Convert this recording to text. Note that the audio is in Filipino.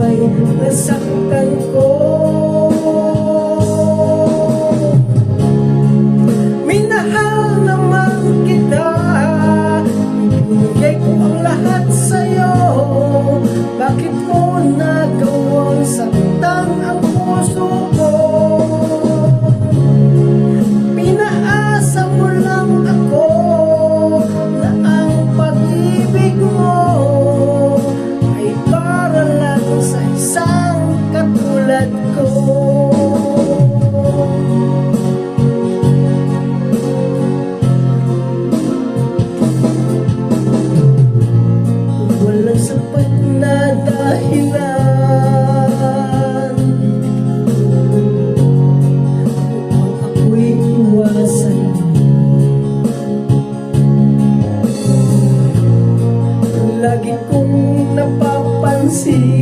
ba'y nasaktan ko? dahilan. Upang ako'y iwasan. Lagi kong napapansin.